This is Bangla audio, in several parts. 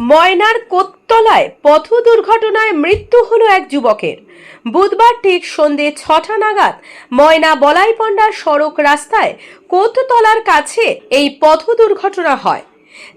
ময়নার কোত্তলায় পথ দুর্ঘটনায় মৃত্যু হলো এক যুবকের। বুধবার ঠিক সন্ধে ছটা নাগাদ ময়না বলাইপন্ডার সড়ক রাস্তায় কোততলার কাছে এই পথ দুর্ঘটনা হয়।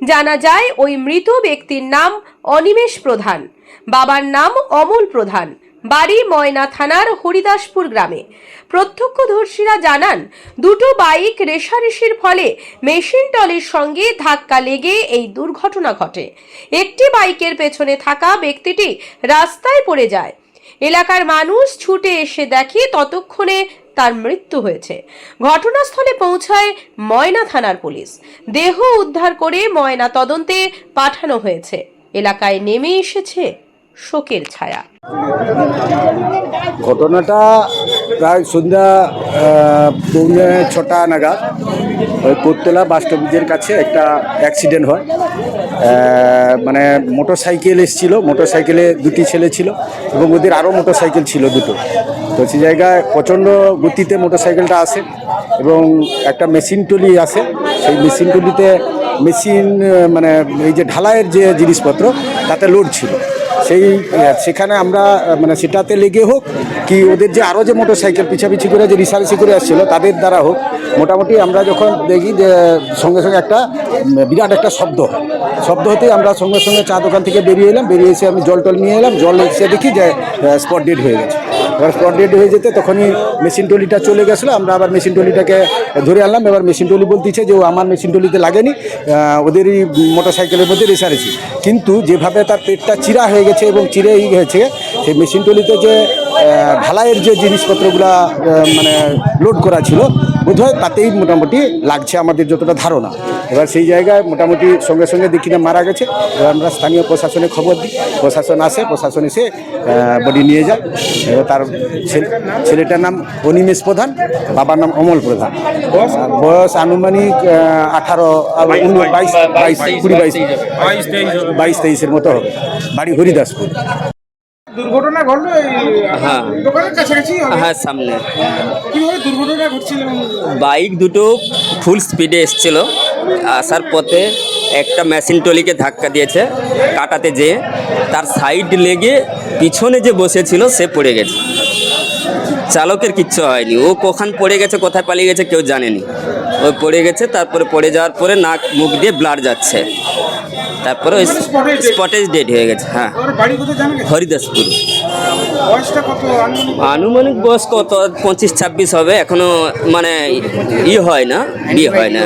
জানা যায়, ওই মৃত ব্যক্তির নাম অনিমেষ প্রধান। বাবার নাম অমল প্রধান। বাড়ি ময়না থানার হরিদাসপুর গ্রামে। প্রত্যক্ষদর্শীরা জানান, দুটো বাইক রেশারেশির ফলে মেশিন টলের সঙ্গে ধাক্কা লেগে এই দুর্ঘটনা ঘটে। একটি বাইকের পেছনে থাকা ব্যক্তিটি রাস্তায় পড়ে যায়। এলাকার মানুষ ছুটে এসে দেখে ততক্ষণে তার মৃত্যু হয়েছে। ঘটনাস্থলে পৌঁছায় ময়না থানার পুলিশ। দেহ উদ্ধার করে ময়না তদন্তে পাঠানো হয়েছে। এলাকায় নেমে এসেছে শোকের ছায়া। ঘটনাটা প্রায় সন্ধ্যা পৌনে ছটা নাগাদ ওই কোতলা বাস স্টপেজের কাছে একটা অ্যাক্সিডেন্ট হয়। মানে মোটর সাইকেল এসেছিল মোটর সাইকেলে দুটি ছেলে ছিল এবং ওদের আরও মোটর সাইকেল ছিল দুটো। তো সেই জায়গায় প্রচণ্ড গতিতে মোটর সাইকেলটা আসে এবং একটা মেশিন টলি আসে। সেই মেশিন টলিতে মেশিন মানে এই যে ঢালাইয়ের যে জিনিসপত্র, তাতে লোড ছিল। সেই সেখানে আমরা মানে সেটাতে লেগে হোক কি ওদের যে আরও যে মোটর সাইকেল পিছাপিছি করে যে রিসার্চি করে আসছিল, তাদের দ্বারা হোক, মোটামুটি আমরা যখন দেখি যে সঙ্গে সঙ্গে একটা বিরাট একটা শব্দ শব্দ হতেই আমরা সঙ্গে সঙ্গে চা দোকান থেকে বেরিয়ে এলাম, বেরিয়ে এসে আমি জল টল নিয়ে এলাম, জল এসে দেখি যে স্পট ডেড হয়ে গেছে। স্পট ডেড হয়ে যেতে, তখনই মেশিন টলিটা চলে গেছিল। আমরা আবার মেশিন টলিটাকে ধরে আনলাম, এবার মেশিন টলি বলতেছে যে, ও, আমার মেশিন টলিতে লাগেনি ওদেরই মোটর সাইকেলের মধ্যে রেসারেছি কিন্তু যেভাবে তার পেটটা চিরা হয়ে গেছে এবং চিরে হয়েছে সেই মেশিন টলিতে যে ঢালাইয়ের যে জিনিসপত্রগুলা মানে লোড করা ছিল বোধহয় তাতেই মোটামুটি লাগছে আমাদের যতটা ধারণা এবার সেই জায়গায় মোটামুটি সঙ্গে সঙ্গে দেখি না মারা গেছে এবার আমরা স্থানীয় প্রশাসনে খবর দিই প্রশাসন আসে প্রশাসন এসে বডি নিয়ে যায় এবার তার ছেলে- ছেলেটার নাম অনিমেষ প্রধান বাবার নাম অমল প্রধান বয়স আনুমানিক আঠারো বাইশ বাইশ কুড়ি বাইশ বাইশ তেইশের মতো হবে বাড়ি হরিদাসপুর দুর্ঘটনা ঘটলো হ্যাঁ। দোকানের কাছাকাছি হ্যাঁ সামনে। কীভাবে দুর্ঘটনা ঘটছিল? বাইক দুটো ফুল স্পিডে এসছিল। আসার পথে একটা মেশিন টলিকে ধাক্কা দিয়েছে কাটাতে যেয়ে তার সাইড লেগে পিছনে যে বসেছিল সে পড়ে গেছে। চালকের কিচ্ছু হয়নি। ও কখন পড়ে গেছে কোথায় পালিয়ে গেছে কেউ জানেনি। ও পড়ে গেছে তারপরে পড়ে যাওয়ার পরে নাক মুখ দিয়ে ব্লাড যাচ্ছে। তারপরে ওই স্পটেজ ডেড হয়ে গেছে হ্যাঁ। হরিদাসপুর। আনুমানিক? বয়স কত? পঁচিশ ছাব্বিশ হবে এখনও মানে ই হয় না বিয়ে হয় না।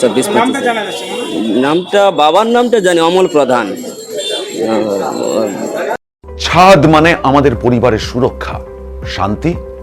চব্বিশ নামটা পঁচিশ। না? নামটা বাবার নামটা জানি অমল প্রধান। ছাদ মানে আমাদের পরিবারের সুরক্ষা শান্তি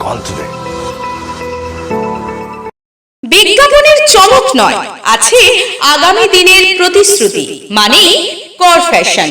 call today বিজ্ঞাপনের চমক নয় আছে আগামী দিনের প্রতিশ্রুতি মানে কর ফ্যাশন